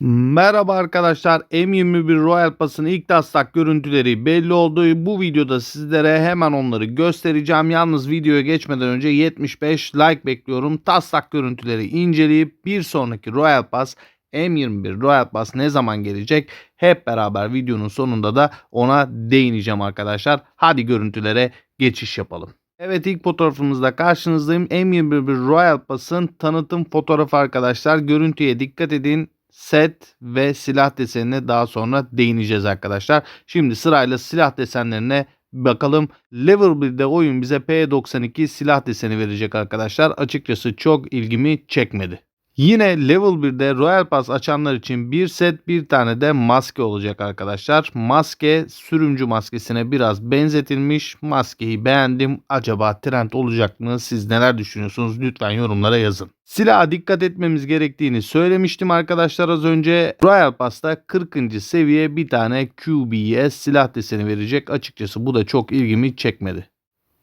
Merhaba arkadaşlar. M21 Royal Pass'ın ilk taslak görüntüleri belli oldu. Bu videoda sizlere hemen onları göstereceğim. Yalnız videoya geçmeden önce 75 like bekliyorum. Taslak görüntüleri inceleyip bir sonraki Royal Pass M21 Royal Pass ne zaman gelecek? Hep beraber videonun sonunda da ona değineceğim arkadaşlar. Hadi görüntülere geçiş yapalım. Evet ilk fotoğrafımızda karşınızdayım. M21 Royal Pass'ın tanıtım fotoğrafı arkadaşlar. Görüntüye dikkat edin set ve silah desenine daha sonra değineceğiz arkadaşlar. Şimdi sırayla silah desenlerine bakalım. Level 1'de oyun bize P92 silah deseni verecek arkadaşlar. Açıkçası çok ilgimi çekmedi. Yine Level 1'de Royal Pass açanlar için bir set bir tane de maske olacak arkadaşlar. Maske sürümcü maskesine biraz benzetilmiş. Maskeyi beğendim. Acaba trend olacak mı? Siz neler düşünüyorsunuz? Lütfen yorumlara yazın. Silaha dikkat etmemiz gerektiğini söylemiştim arkadaşlar az önce. Royal Pass'ta 40. seviye bir tane QBS silah deseni verecek. Açıkçası bu da çok ilgimi çekmedi.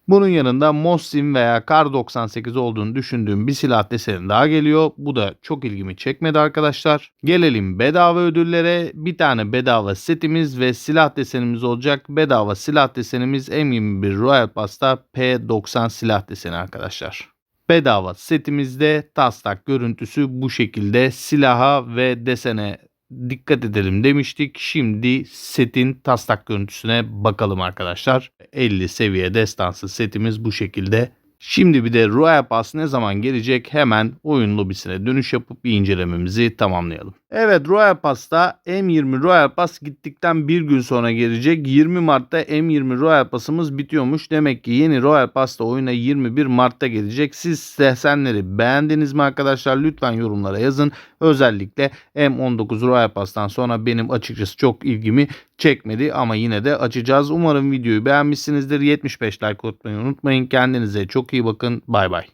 Bunun yanında Mosin veya Kar 98 olduğunu düşündüğüm bir silah deseni daha geliyor. Bu da çok ilgimi çekmedi arkadaşlar. Gelelim bedava ödüllere. Bir tane bedava setimiz ve silah desenimiz olacak. Bedava silah desenimiz M21 Royal Pass'ta P90 silah deseni arkadaşlar. Bedava setimizde taslak görüntüsü bu şekilde silaha ve desene dikkat edelim demiştik. Şimdi setin taslak görüntüsüne bakalım arkadaşlar. 50 seviye destansı setimiz bu şekilde. Şimdi bir de Royal Pass ne zaman gelecek hemen oyun lobisine dönüş yapıp bir incelememizi tamamlayalım. Evet Royal Pass'ta M20 Royal Pass gittikten bir gün sonra gelecek. 20 Mart'ta M20 Royal Pass'ımız bitiyormuş. Demek ki yeni Royal Pass'ta oyuna 21 Mart'ta gelecek. Siz desenleri beğendiniz mi arkadaşlar? Lütfen yorumlara yazın. Özellikle M19 Royal Pass'tan sonra benim açıkçası çok ilgimi çekmedi ama yine de açacağız. Umarım videoyu beğenmişsinizdir. 75 like atmayı unutmayın. Kendinize çok iyi bakın. Bay bay.